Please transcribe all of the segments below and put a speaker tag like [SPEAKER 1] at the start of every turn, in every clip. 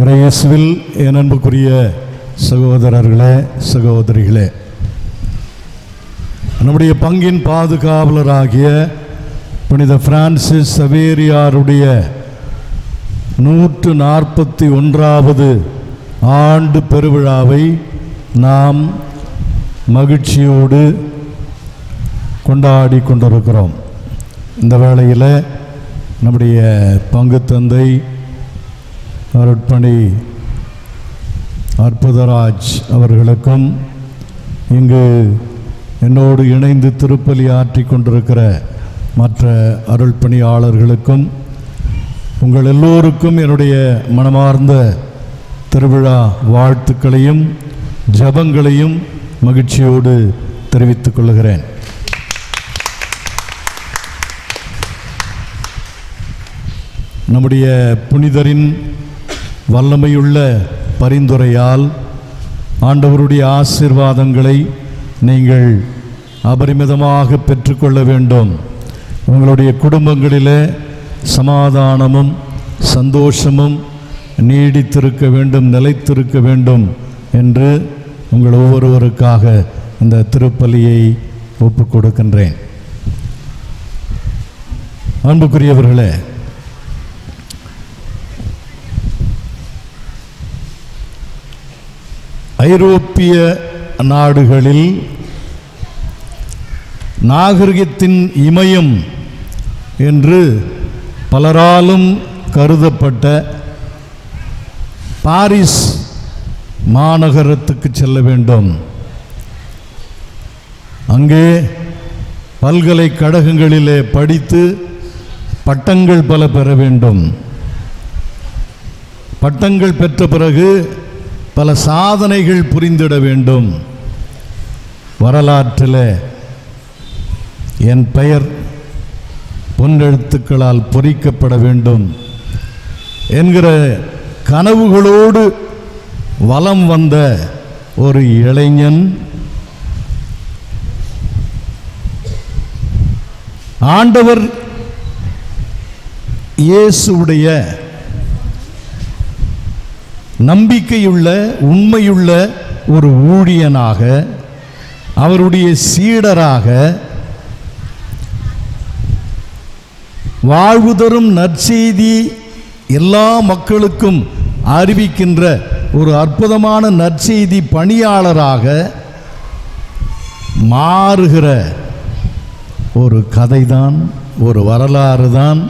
[SPEAKER 1] இறையேசுவில் என் அன்புக்குரிய சகோதரர்களே சகோதரிகளே நம்முடைய பங்கின் பாதுகாவலராகிய புனித பிரான்சிஸ் சவேரியாருடைய நூற்று நாற்பத்தி ஒன்றாவது ஆண்டு பெருவிழாவை நாம் மகிழ்ச்சியோடு கொண்டாடி கொண்டிருக்கிறோம். இந்த வேளையில் நம்முடைய பங்கு தந்தை அருட்பணி அற்புதராஜ் அவர்களுக்கும் இங்கு என்னோடு இணைந்து திருப்பலி ஆற்றி கொண்டிருக்கிற மற்ற அருள் பணியாளர்களுக்கும் உங்கள் எல்லோருக்கும் என்னுடைய மனமார்ந்த திருவிழா வாழ்த்துக்களையும் ஜபங்களையும் மகிழ்ச்சியோடு தெரிவித்துக் கொள்கிறேன். நம்முடைய புனிதரின் வல்லமையுள்ள பரிந்துரையால் ஆண்டவருடைய ஆசீர்வாதங்களை நீங்கள் அபரிமிதமாக பெற்றுக்கொள்ள வேண்டும். உங்களுடைய குடும்பங்களில் சமாதானமும் சந்தோஷமும் நீடித்திருக்க வேண்டும் நிலைத்திருக்க வேண்டும் என்று உங்கள் ஒவ்வொருவருக்காக இந்த திருப்பலியை ஒப்புக் கொடுக்கின்றேன் அன்புக்குரியவர்களே ஐரோப்பிய நாடுகளில் நாகரிகத்தின் இமயம் என்று பலராலும் கருதப்பட்ட பாரிஸ் மாநகரத்துக்கு செல்ல வேண்டும். அங்கே பல்கலைக்கழகங்களிலே படித்து பட்டங்கள் பல பெற வேண்டும். பட்டங்கள் பெற்ற பிறகு பல சாதனைகள் புரிந்திட வேண்டும். வரலாற்றில் என் பெயர் பொன்னெழுத்துக்களால் பொறிக்கப்பட வேண்டும் என்கிற கனவுகளோடு வலம் வந்த ஒரு இளைஞன் ஆண்டவர் இயேசுடைய நம்பிக்கையுள்ள உண்மையுள்ள ஒரு ஊழியனாக அவருடைய சீடராக வாழ்வு தரும் நற்செய்தி எல்லா மக்களுக்கும் அறிவிக்கின்ற ஒரு அற்புதமான நற்செய்தி பணியாளராக மாறுகிற ஒரு கதைதான் ஒரு வரலாறு தான்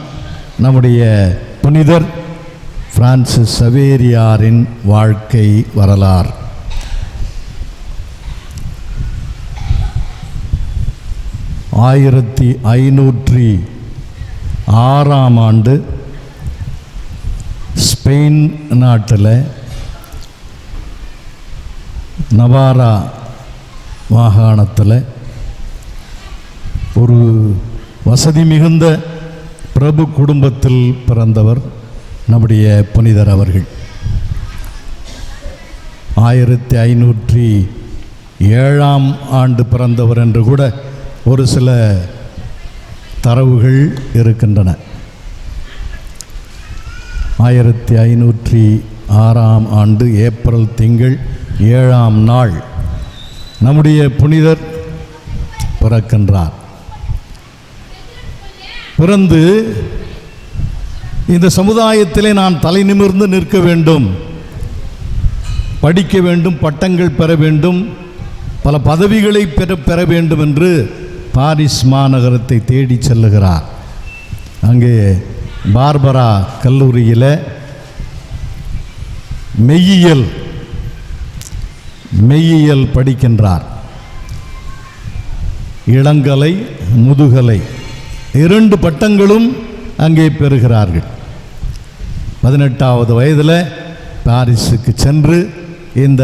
[SPEAKER 1] நம்முடைய புனிதர் பிரான்சிஸ் சவேரியாரின் வாழ்க்கை வரலாறு. ஆயிரத்தி ஐநூற்றி ஆறாம் ஆண்டு ஸ்பெயின் நாட்டில் நவாரா மாகாணத்தில் ஒரு வசதி மிகுந்த பிரபு குடும்பத்தில் பிறந்தவர் நம்முடைய புனிதர் அவர்கள். ஆயிரத்தி ஐநூற்றி ஏழாம் ஆண்டு பிறந்தவர் என்று கூட ஒரு சில தரவுகள் இருக்கின்றன. ஆயிரத்தி ஐநூற்றி ஆறாம் ஆண்டு ஏப்ரல் திங்கள் ஏழாம் நாள் நம்முடைய புனிதர் பிறக்கின்றார். பிறந்து இந்த சமுதாயத்திலே நான் தலை நிமிர்ந்து நிற்க வேண்டும். படிக்க வேண்டும் பட்டங்கள் பெற வேண்டும் பல பதவிகளை பெற பெற வேண்டும் என்று பாரிஸ் மாநகரத்தை தேடி செல்லுகிறார். அங்கே பார்பரா கல்லூரியில் மெய்யியல் மெய்யியல் படிக்கின்றார். இளங்கலை முதுகலை இரண்டு பட்டங்களும் அங்கே பெறுகிறார்கள். பதினெட்டாவது வயதில் பாரிஸுக்கு சென்று இந்த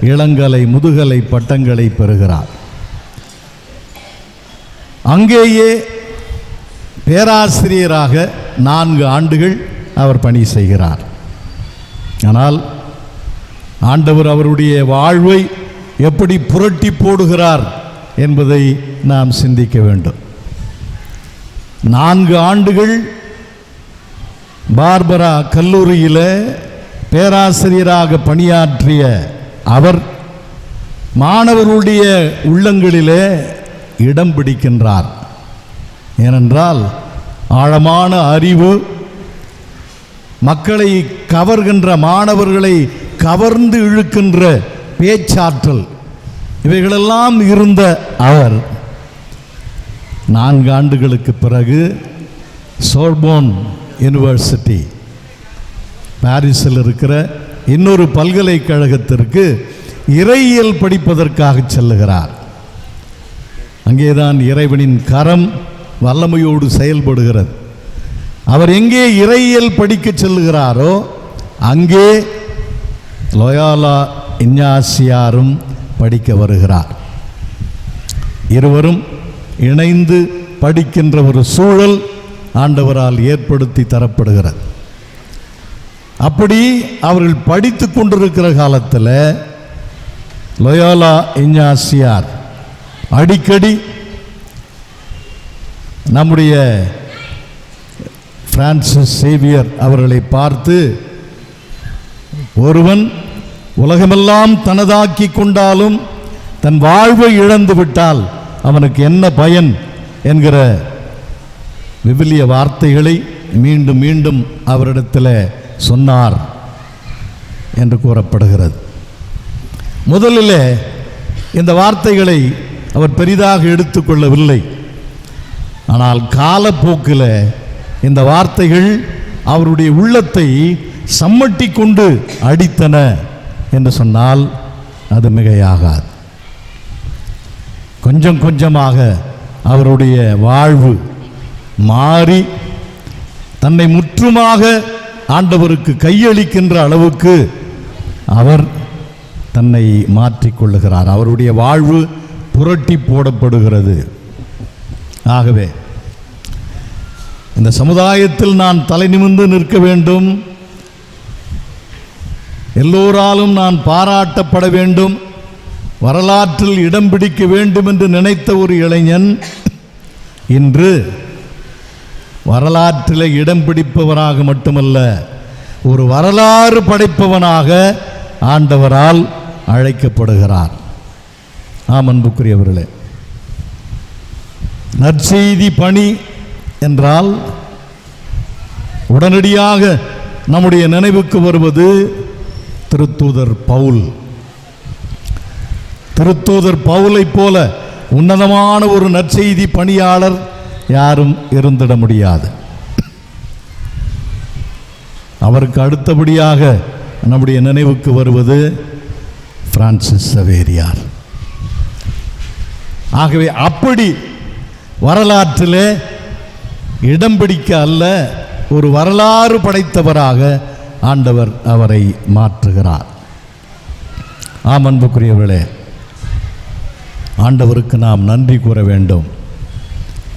[SPEAKER 1] இளங்கலை முதுகலை பட்டங்களை பெறுகிறார். அங்கேயே பேராசிரியராக நான்கு ஆண்டுகள் அவர் பணி செய்கிறார். ஆனால் ஆண்டவர் அவருடைய வாழ்வை எப்படி புரட்டி போடுகிறார் என்பதை நாம் சிந்திக்க வேண்டும். நான்கு ஆண்டுகள் பார்பரா கல்லூரியில் பேராசிரியராக பணியாற்றிய அவர் மாணவர்களுடைய உள்ளங்களிலே இடம் பிடிக்கின்றார். ஏனென்றால் ஆழமான அறிவு மக்களை கவர்கின்ற மாணவர்களை கவர்ந்து இழுக்கின்ற பேச்சாற்றல் இவைகளெல்லாம் இருந்த அவர் நான்கு ஆண்டுகளுக்கு பிறகு சோர்போன் யூனிவர்சிட்டி பாரிஸில் இருக்கிற இன்னொரு பல்கலைக்கழகத்திற்கு இறையியல் படிப்பதற்காக செல்லுகிறார். அங்கேதான் இறைவனின் கரம் வல்லமையோடு செயல்படுகிறது. அவர் எங்கே இறையியல் படிக்க செல்லுகிறாரோ அங்கே லோயாலா இஞ்ஞாசியாரும் படிக்க வருகிறார். இருவரும் இணைந்து படிக்கின்ற ஒரு சூழல் ஆண்டவரால் ஏற்படுத்தி தரப்படுகிறது. அப்படி அவர்கள் படித்து கொண்டிருக்கிற காலத்தில் லொயோலா இஞ்ஞாசியார் அடிக்கடி நம்முடைய பிரான்சிஸ் சேவியர் அவர்களை பார்த்து ஒருவன் உலகமெல்லாம் தனதாக்கி கொண்டாலும் தன் வாழ்வை இழந்து விட்டால் அவனுக்கு என்ன பயன் என்கிற விவிலிய வார்த்தைகளை மீண்டும் மீண்டும் அவரிடத்தில் சொன்னார் என்று கூறப்படுகிறது. முதலில் இந்த வார்த்தைகளை அவர் பெரிதாக எடுத்துக்கொள்ளவில்லை ஆனால் காலப்போக்கில் இந்த வார்த்தைகள் அவருடைய உள்ளத்தை சம்மட்டி கொண்டு அடித்தன என்று சொன்னால் அது மிகையாகாது. கொஞ்சம் கொஞ்சமாக அவருடைய வாழ்வு மாறி தன்னை முற்றுமாக ஆண்டவருக்கு கையளிக்கின்ற அளவுக்கு அவர் தன்னை மாற்றிக்கொள்ளுகிறார். அவருடைய வாழ்வு புரட்டி போடப்படுகிறது. ஆகவே இந்த சமுதாயத்தில் நான் தலை நிமிர்ந்து நிற்க வேண்டும். எல்லோராலும் நான் பாராட்டப்பட வேண்டும். வரலாற்றில் இடம் பிடிக்க வேண்டும் என்று நினைத்த ஒரு இளைஞன் இன்று வரலாற்றில் இடம் பிடிப்பவனாக மட்டுமல்ல ஒரு வரலாறு படைப்பவனாக ஆண்டவரால் அழைக்கப்படுகிறார். ஆம் அன்புக்குரியவர்களே. நற்செய்தி பணி என்றால் உடனடியாக நம்முடைய நினைவுக்கு வருவது திருத்தூதர் பவுல். திருத்தூதர் பவுலைப் போல உன்னதமான ஒரு நற்செய்தி பணியாளர் யாரும் இருந்திட முடியாது. அவருக்கு அடுத்தபடியாக நம்முடைய நினைவுக்கு வருவது பிரான்சிஸ் சவேரியார் ஆகவே அப்படி வரலாற்றில் இடம் பிடிக்க அல்ல ஒரு வரலாறு படைத்தவராக ஆண்டவர் அவரை மாற்றுகிறார். ஆம் அன்புக்குரியவர்களே ஆண்டவருக்கு நாம் நன்றி கூற வேண்டும்.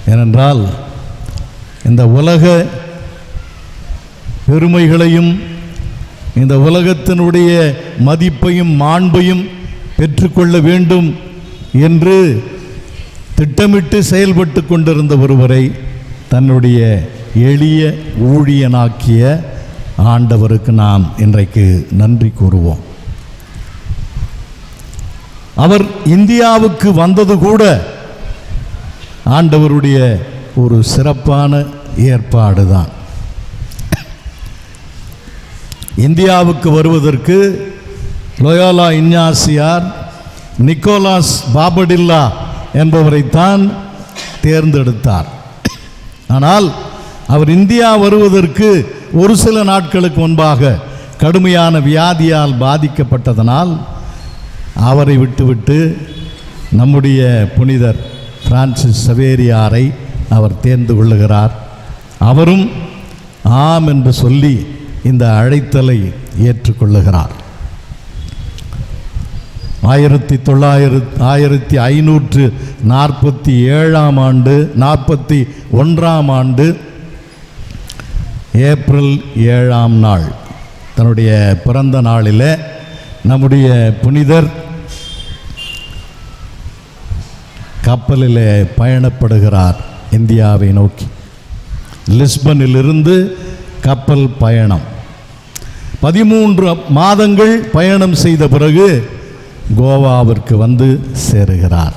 [SPEAKER 1] ஏனென்றால் இந்த உலக பெருமைகளையும் இந்த உலகத்தினுடைய மதிப்பையும் மாண்பையும் பெற்றுக்கொள்ள வேண்டும் என்று திட்டமிட்டு செயல்பட்டு கொண்டிருந்த ஒருவரை தன்னுடைய எளிய ஊழியனாக்கிய ஆண்டவருக்கு நாம் இன்றைக்கு நன்றி கூறுவோம். அவர் இந்தியாவுக்கு வந்தது கூட ஆண்டவருடைய ஒரு சிறப்பான ஏற்பாடு தான் இந்தியாவுக்கு வருவதற்கு லோயோலா இஞ்ஞாசியார் நிக்கோலாஸ் பாபடில்லா என்பவரைத்தான் தேர்ந்தெடுத்தார். ஆனால் அவர் இந்தியா வருவதற்கு ஒரு சில நாட்களுக்கு முன்பாக கடுமையான வியாதியால் பாதிக்கப்பட்டதனால் அவரை விட்டுவிட்டு நம்முடைய புனிதர் பிரான்சிஸ் சவேரியாரை அவர் தேர்ந்து கொள்ளுகிறார். அவரும் ஆம் என்று சொல்லி இந்த அழைத்தலை ஏற்றுக்கொள்ளுகிறார். ஆயிரத்தி தொள்ளாயிரத்தி ஆயிரத்தி ஐநூற்று நாற்பத்தி ஏழாம் ஆண்டு நாற்பத்தி ஒன்றாம் ஆண்டு ஏப்ரல் ஏழாம் நாள் தன்னுடைய பிறந்த நாளில் நம்முடைய புனிதர் கப்பலில் பயணப்படுகிறார். இந்தியாவை நோக்கி. லிஸ்பனிலிருந்து கப்பல் பயணம். பதிமூன்று மாதங்கள் பயணம் செய்த பிறகு கோவாவிற்கு வந்து சேருகிறார்.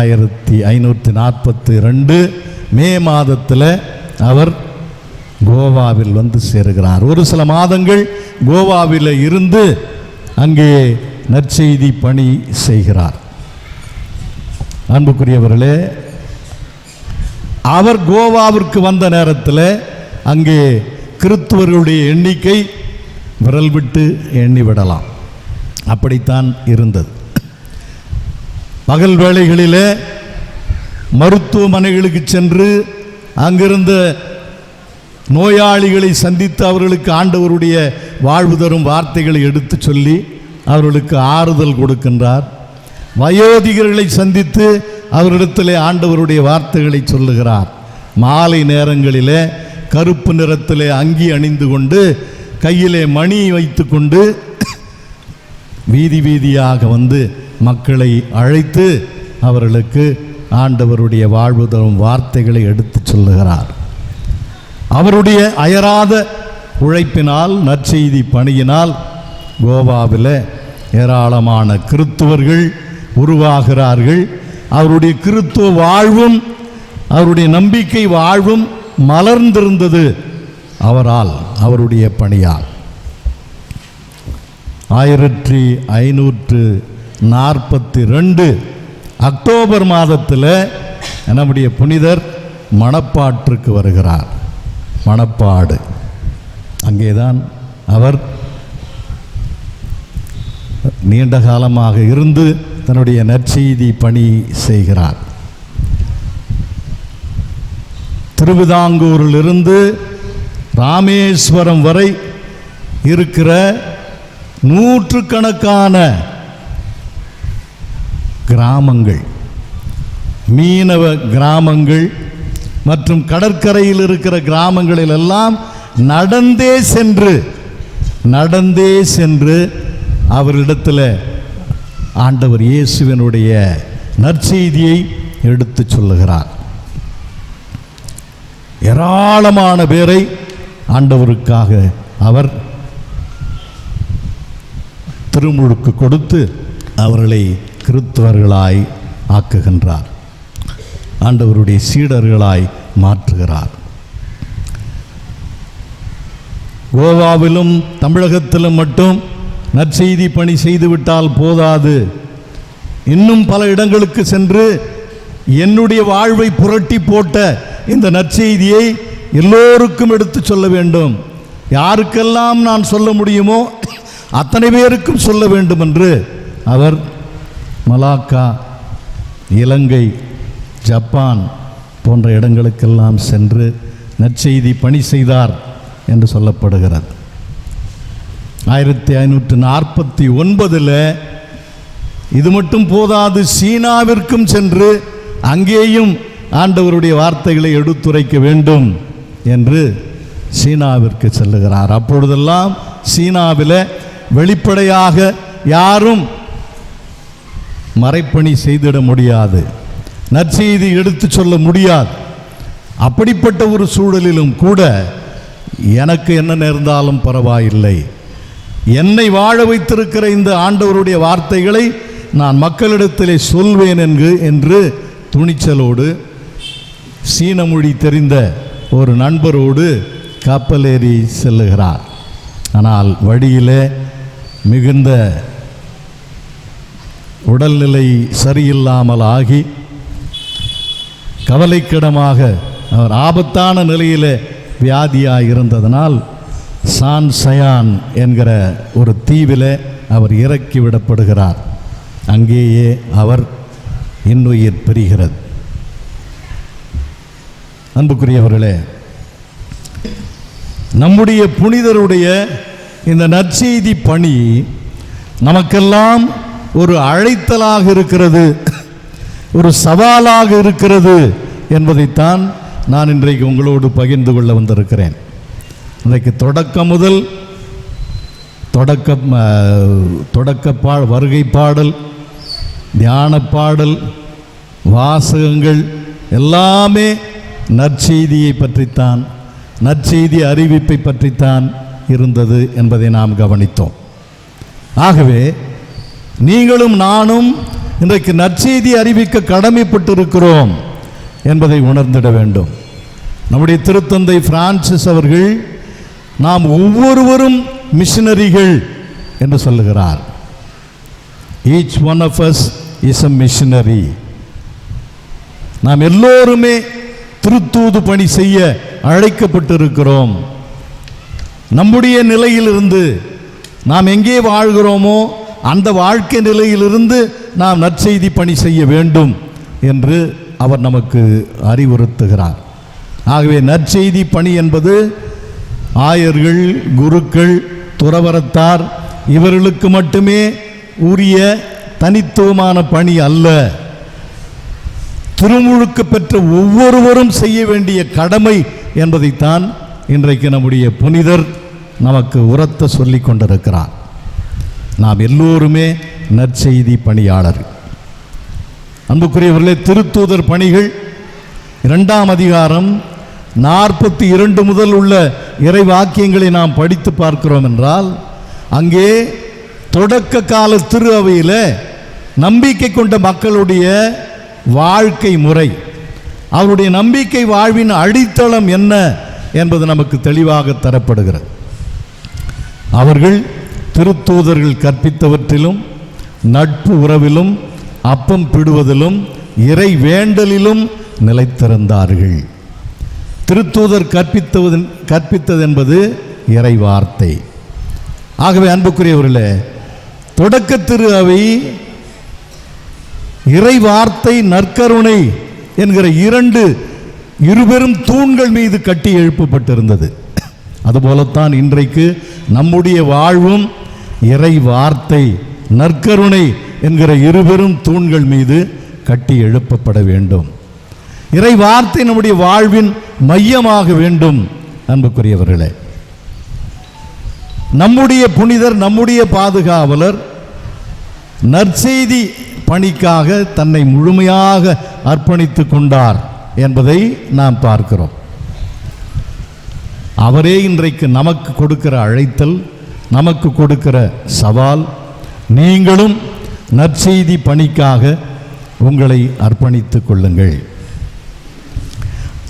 [SPEAKER 1] ஆயிரத்தி ஐநூற்றி நாற்பத்தி ரெண்டு மே மாதத்தில் அவர் கோவாவில் வந்து சேருகிறார். ஒரு சில மாதங்கள் கோவாவில் இருந்து அங்கே நற்செய்தி பணி செய்கிறார். அன்புக்குரியவர்களே அவர் கோவாவிற்கு வந்த நேரத்தில் அங்கே கிறித்துவர்களுடைய எண்ணிக்கை விரல் விட்டு எண்ணிவிடலாம் அப்படித்தான் இருந்தது. பகல் வேளைகளிலே மருத்துவமனைகளுக்கு சென்று அங்கிருந்த நோயாளிகளை சந்தித்து அவர்களுக்கு ஆண்டவருடைய வாழ்வு தரும் வார்த்தைகளை எடுத்து சொல்லி அவர்களுக்கு ஆறுதல் கொடுக்கின்றார். வயோதிகர்களை சந்தித்து அவரிடத்திலே ஆண்டவருடைய வார்த்தைகளை சொல்லுகிறார். மாலை நேரங்களிலே கருப்பு நிறத்திலே அங்கி அணிந்து கொண்டு கையிலே மணி வைத்துக்கொண்டு வீதி வீதியாக வந்து மக்களை அழைத்து அவர்களுக்கு ஆண்டவருடைய வாழ்வு தரும் வார்த்தைகளை எடுத்துச் சொல்லுகிறார். அவருடைய அயராத உழைப்பினால் நற்செய்தி பணியினால் கோவாவில் ஏராளமான கிறித்துவர்கள் உருவாகிறார்கள். அவருடைய கிறித்துவ வாழ்வும் அவருடைய நம்பிக்கை வாழ்வும் மலர்ந்திருந்தது. அவரால் அவருடைய பணியால். ஆயிரத்தி ஐநூற்று நாற்பத்தி ரெண்டு அக்டோபர் மாதத்தில் நம்முடைய புனிதர் மணப்பாற்றுக்கு வருகிறார். மணப்பாடு. அங்கேதான் அவர் நீண்ட காலமாக இருந்து தன்னுடைய நற்செய்தி பணி செய்கிறார். திருவிதாங்கூரிலிருந்து ராமேஸ்வரம் வரை இருக்கிற நூற்றுக்கணக்கான கிராமங்கள் மீனவ கிராமங்கள் மற்றும் கடற்கரையில் இருக்கிற கிராமங்களில் எல்லாம் நடந்தே சென்று நடந்தே சென்று அவரிடத்தில் ஆண்டவர் இயேசுவினுடைய நற்செய்தியை எடுத்துச் சொல்லுகிறார். ஏராளமான பேரை ஆண்டவருக்காக அவர் திருமுழுக்கு கொடுத்து அவர்களை கிறிஸ்தவர்களாய் ஆக்குகின்றார். ஆண்டவருடைய சீடர்களாய் மாற்றுகிறார். கோவாவிலும் தமிழகத்திலும் மட்டும் நற்செய்தி பணி செய்துவிட்டால் போதாது. இன்னும் பல இடங்களுக்கு சென்று என்னுடைய வாழ்வை புரட்டி போட்ட இந்த நற்செய்தியை எல்லோருக்கும் எடுத்து சொல்ல வேண்டும். யாருக்கெல்லாம் நான் சொல்ல முடியுமோ அத்தனை பேருக்கும் சொல்ல வேண்டும் என்று அவர் மலாக்கா இலங்கை ஜப்பான் போன்ற இடங்களுக்கெல்லாம் சென்று நற்செய்தி பணி செய்தார் என்று சொல்லப்படுகிறது. ஆயிரத்தி ஐநூற்று நாற்பத்தி ஒன்பதில் இது மட்டும் போதாது சீனாவிற்கும் சென்று அங்கேயும் ஆண்டவருடைய வார்த்தைகளை எடுத்துரைக்க வேண்டும் என்று சீனாவிற்கு செல்லுகிறார். அப்பொழுதெல்லாம் சீனாவில் வெளிப்படையாக யாரும் மறைப்பணி செய்திட முடியாது. நற்செய்தி எடுத்து சொல்ல முடியாது. அப்படிப்பட்ட ஒரு சூழலிலும் கூட எனக்கு என்ன நேர்ந்தாலும் பரவாயில்லை. என்னை வாழ வைத்திருக்கிற இந்த ஆண்டவருடைய வார்த்தைகளை நான் மக்களிடத்திலே சொல்வேன் என்று என்று துணிச்சலோடு சீன மொழி தெரிந்த ஒரு நண்பரோடு கப்பலேறி செல்லுகிறார். ஆனால் வழியிலே மிகுந்த உடல்நிலை சரியில்லாமல் ஆகி கவலைக்கிடமாக அவர் ஆபத்தான நிலையில் வியாதியாக இருந்ததனால் சான் சயான் என்கிற ஒரு தீவில் அவர் இறக்கி விடப்படுகிறார். அங்கேயே அவர் இன்னுயிர் பெறுகிறது அன்புக்குரியவர்களே நம்முடைய புனிதருடைய இந்த நற்செய்தி பணி நமக்கெல்லாம் ஒரு அழைத்தலாக இருக்கிறது ஒரு சவாலாக இருக்கிறது என்பதைத்தான் நான் இன்றைக்கு உங்களோடு பகிர்ந்து கொள்ள வந்திருக்கிறேன். இன்றைக்கு தொடக்கம் முதல் தொடக்க தொடக்க பா வருகை பாடல் தியான பாடல் வாசகங்கள் எல்லாமே நற்செய்தியை பற்றித்தான் நற்செய்தி அறிவிப்பை பற்றித்தான் இருந்தது என்பதை நாம் கவனித்தோம். ஆகவே நீங்களும் நானும் இன்றைக்கு நற்செய்தி அறிவிக்க கடமைப்பட்டிருக்கிறோம் என்பதை உணர்ந்திட வேண்டும். நம்முடைய திருத்தந்தை பிரான்சிஸ் அவர்கள் நாம் ஒவ்வொருவரும் மிஷினரிகள் என்று சொல்லுகிறார். Each one of us is a missionary நாம் எல்லோருமே திருத்தூது பணி செய்ய அழைக்கப்பட்டிருக்கிறோம். நம்முடைய நிலையிலிருந்து நாம் எங்கே வாழ்கிறோமோ அந்த வாழ்க்கை நிலையிலிருந்து நாம் நற்செய்தி பணி செய்ய வேண்டும் என்று அவர் நமக்கு அறிவுறுத்துகிறார். ஆகவே நற்செய்தி பணி என்பது ஆயர்கள் குருக்கள் துறவரத்தார் இவர்களுக்கு மட்டுமே உரிய தனித்துவமான பணி அல்ல. திருமுழுக்கு பெற்ற ஒவ்வொருவரும் செய்ய வேண்டிய கடமை என்பதைத்தான் இன்றைக்கு நம்முடைய புனிதர் நமக்கு உரத்த சொல்லி கொண்டிருக்கிறார். நாம் எல்லோருமே நற்செய்தி பணியாளர் அன்புக்குரியவர்களே திருத்தூதர் பணிகள் இரண்டாம் அதிகாரம் நாற்பத்தி இரண்டு முதல் உள்ள இறை வாக்கியங்களை நாம் படித்து பார்க்கிறோம் என்றால் அங்கே தொடக்க கால திரு அவையில் நம்பிக்கை கொண்ட மக்களுடைய வாழ்க்கை முறை அவருடைய நம்பிக்கை வாழ்வின் அடித்தளம் என்ன என்பது நமக்கு தெளிவாக தரப்படுகிறது. அவர்கள் திருத்தூதர்கள் கற்பித்தவற்றிலும் நட்பு உறவிலும் அப்பம் பிடுவதிலும் இறை வேண்டலிலும் நிலைத்திருந்தார்கள். திருத்தூதர் கற்பித்தது கற்பித்தது என்பது இறை வார்த்தை ஆகவே அன்புக்குரியவர்களே தொடக்க திரு அவை இறை வார்த்தை நற்கருணை என்கிற இரண்டு இருபெரும் தூண்கள் மீது கட்டி எழுப்பப்பட்டிருந்தது. அதுபோலத்தான் இன்றைக்கு நம்முடைய வாழ்வும் இறை வார்த்தை நற்கருணை என்கிற இருபெரும் தூண்கள் மீது கட்டி எழுப்பப்பட வேண்டும். இறை வார்த்தை நம்முடைய வாழ்வின் மையமாக வேண்டும் அன்புக்குரியவர்களே. நம்முடைய புனிதர் நம்முடைய பாதுகாவலர் நற்செய்தி பணிக்காக தன்னை முழுமையாக அர்ப்பணித்துக் கொண்டார் என்பதை நாம் பார்க்கிறோம். அவரே இன்றைக்கு நமக்கு கொடுக்கிற அழைத்தல் நமக்கு கொடுக்கிற சவால் நீங்களும் நற்செய்தி பணிக்காக உங்களை அர்ப்பணித்துக் கொள்ளுங்கள்.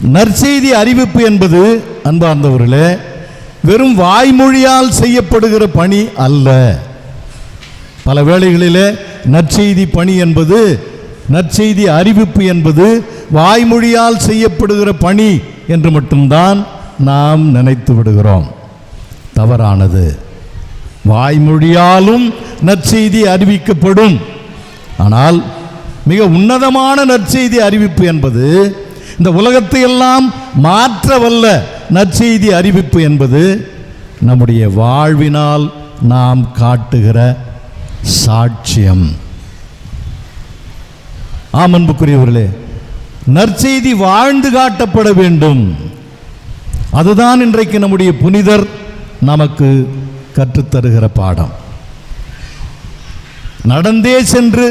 [SPEAKER 1] நற்செய்தி அறிவிப்பு என்பது அன்பார்ந்தவர்களே வெறும் வாய்மொழியால் செய்யப்படுகிற பணி அல்ல. பல வேளைகளிலே நற்செய்தி பணி என்பது நற்செய்தி அறிவிப்பு என்பது வாய்மொழியால் செய்யப்படுகிற பணி என்று மட்டும்தான் நாம் நினைத்து விடுகிறோம். தவறானது. வாய்மொழியாலும் நற்செய்தி அறிவிக்கப்படும். ஆனால் மிக உன்னதமான நற்செய்தி அறிவிப்பு என்பது இந்த உலகத்தை எல்லாம் மாற்ற வல்ல நற்செய்தி அறிவிப்பு என்பது நம்முடைய வாழ்வினால் நாம் காட்டுகிற சாட்சியம். ஆம் அன்புக்குரியவர்களே நற்செய்தி வாழ்ந்து காட்டப்பட வேண்டும். அதுதான் இன்றைக்கு நம்முடைய புனிதர் நமக்கு கற்றுத்தருகிற பாடம். நடந்தே சென்று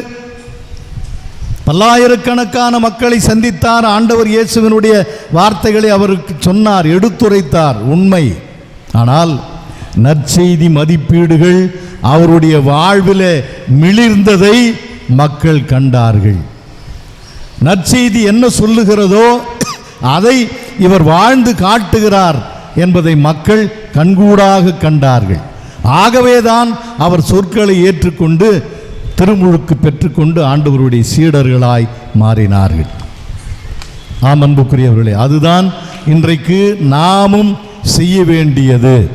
[SPEAKER 1] பல்லாயிரக்கணக்கான மக்களை சந்தித்தார் ஆண்டவர் இயேசுவினுடைய வார்த்தைகளை அவருக்கு சொன்னார் எடுத்துரைத்தார் உண்மை. ஆனால் நற்செய்தி மதிப்பீடுகள் அவருடைய வாழ்விலே மிளிர்ந்ததை மக்கள் கண்டார்கள். நற்செய்தி என்ன சொல்லுகிறதோ அதை இவர் வாழ்ந்து காட்டுகிறார் என்பதை மக்கள் கண்கூடாக கண்டார்கள். ஆகவேதான் அவர் சொற்களை ஏற்றுக்கொண்டு திருமுழுக்கு பெற்றுக்கொண்டு ஆண்டவருடைய சீடர்களாய் மாறினார்கள். ஆம் அன்புக்குரியவர்களே அதுதான் இன்றைக்கு நாமும் செய்ய வேண்டியது.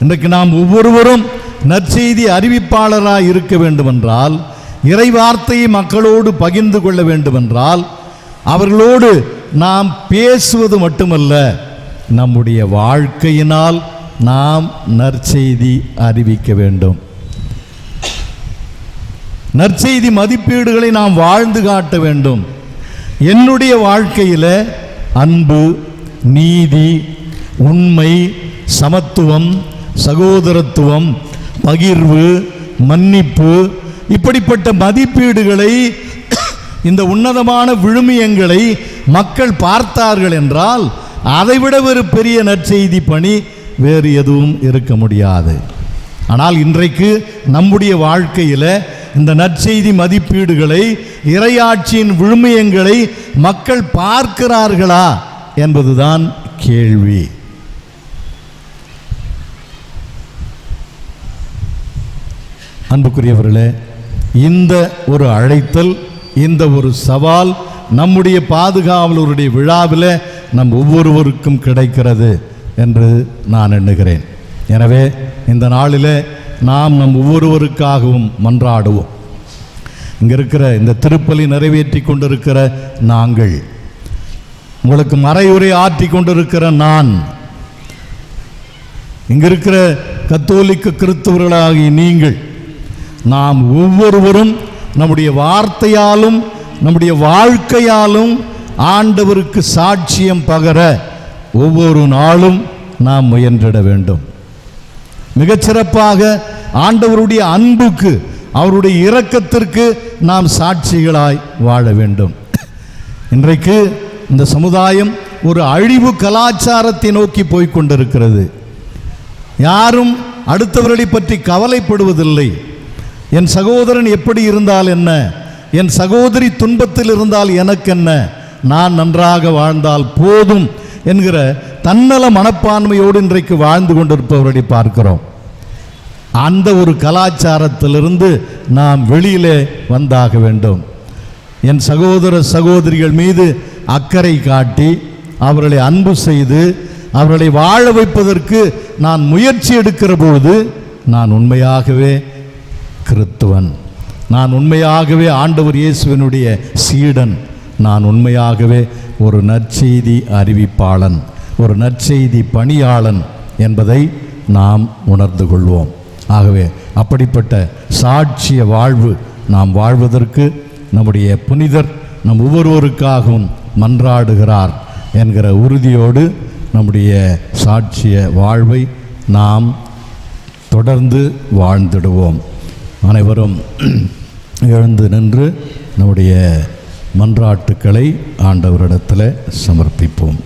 [SPEAKER 1] இன்றைக்கு நாம் ஒவ்வொருவரும் நற்செய்தி அறிவிப்பாளராக இருக்க வேண்டுமென்றால் இறை வார்த்தையை மக்களோடு பகிர்ந்து கொள்ள வேண்டுமென்றால் அவர்களோடு நாம் பேசுவது மட்டுமல்ல நம்முடைய வாழ்க்கையினால் நாம் நற்செய்தி அறிவிக்க வேண்டும். நற்செய்தி மதிப்பீடுகளை நாம் வாழ்ந்து காட்ட வேண்டும். என்னுடைய வாழ்க்கையில் அன்பு நீதி உண்மை சமத்துவம் சகோதரத்துவம் பகிர்வு மன்னிப்பு இப்படிப்பட்ட மதிப்பீடுகளை இந்த உன்னதமான விழுமியங்களை மக்கள் பார்த்தார்கள் என்றால் அதைவிட ஒரு பெரிய நற்செய்தி பணி வேறு எதுவும் இருக்க முடியாது. ஆனால் இன்றைக்கு நம்முடைய வாழ்க்கையில் இந்த நற்செய்தி மதிப்பீடுகளை இறையாட்சியின் விழுமியங்களை மக்கள் பார்க்கிறார்களா என்பதுதான் கேள்வி. அன்புக்குரியவர்களே இந்த ஒரு அழைத்தல் இந்த ஒரு சவால் நம்முடைய பாதுகாவலருடைய விழாவில் நம் ஒவ்வொருவருக்கும் கிடைக்கிறது என்று நான் எண்ணுகிறேன். எனவே இந்த நாளிலே நாம் நம் ஒவ்வொருவருக்காகவும் மன்றாடுவோம். இங்கே இருக்கிற இந்த திருப்பலி நிறைவேற்றி கொண்டிருக்கிற நாங்கள் உங்களுக்கு மறையுரை ஆற்றி கொண்டிருக்கிற நான் இங்கே இருக்கிற கத்தோலிக்க கிறிஸ்தவர்களாகிய நீங்கள் நாம் ஒவ்வொருவரும் நம்முடைய வார்த்தையாலும் நம்முடைய வாழ்க்கையாலும் ஆண்டவருக்கு சாட்சியம் பகர ஒவ்வொரு நாளும் நாம் முயன்றிட வேண்டும். மிகச்சிறப்பாக ஆண்டவருடைய அன்புக்கு அவருடைய இரக்கத்திற்கு நாம் சாட்சிகளாய் வாழ வேண்டும். இன்றைக்கு இந்த சமுதாயம் ஒரு அழிவு கலாச்சாரத்தை நோக்கி போய்கொண்டிருக்கிறது யாரும் அடுத்தவர்களை பற்றி கவலைப்படுவதில்லை. என் சகோதரன் எப்படி இருந்தால் என்ன? என் சகோதரி துன்பத்தில் இருந்தால் எனக்கென்ன? நான் நன்றாக வாழ்ந்தால் போதும். என்கிற தன்னல மனப்பான்மையோடு இன்றைக்கு வாழ்ந்து கொண்டிருப்பவர்களை பார்க்கிறோம். அந்த ஒரு கலாச்சாரத்திலிருந்து நாம் வெளியிலே வந்தாக வேண்டும். என் சகோதர சகோதரிகள் மீது அக்கறை காட்டி அவர்களை அன்பு செய்து அவர்களை வாழ வைப்பதற்கு நான் முயற்சி எடுக்கிற பொழுது நான் உண்மையாகவே கிறித்துவன். நான் உண்மையாகவே ஆண்டவர் இயேசுவனுடைய சீடன். நான் உண்மையாகவே ஒரு நற்செய்தி அறிவிப்பாளன் ஒரு நற்செய்தி பணியாளன் என்பதை நாம் உணர்ந்து கொள்வோம். ஆகவே அப்படிப்பட்ட சாட்சிய வாழ்வு நாம் வாழ்வதற்கு நம்முடைய புனிதர் நம் ஒவ்வொருவருக்காகவும் மன்றாடுகிறார் என்கிற உறுதியோடு நம்முடைய சாட்சிய வாழ்வை நாம் தொடர்ந்து வாழ்ந்திடுவோம். அனைவரும் எழுந்து நின்று நம்முடைய மன்றாட்டுக்களை ஆண்டவரிடத்தில் சமர்ப்பிப்போம்.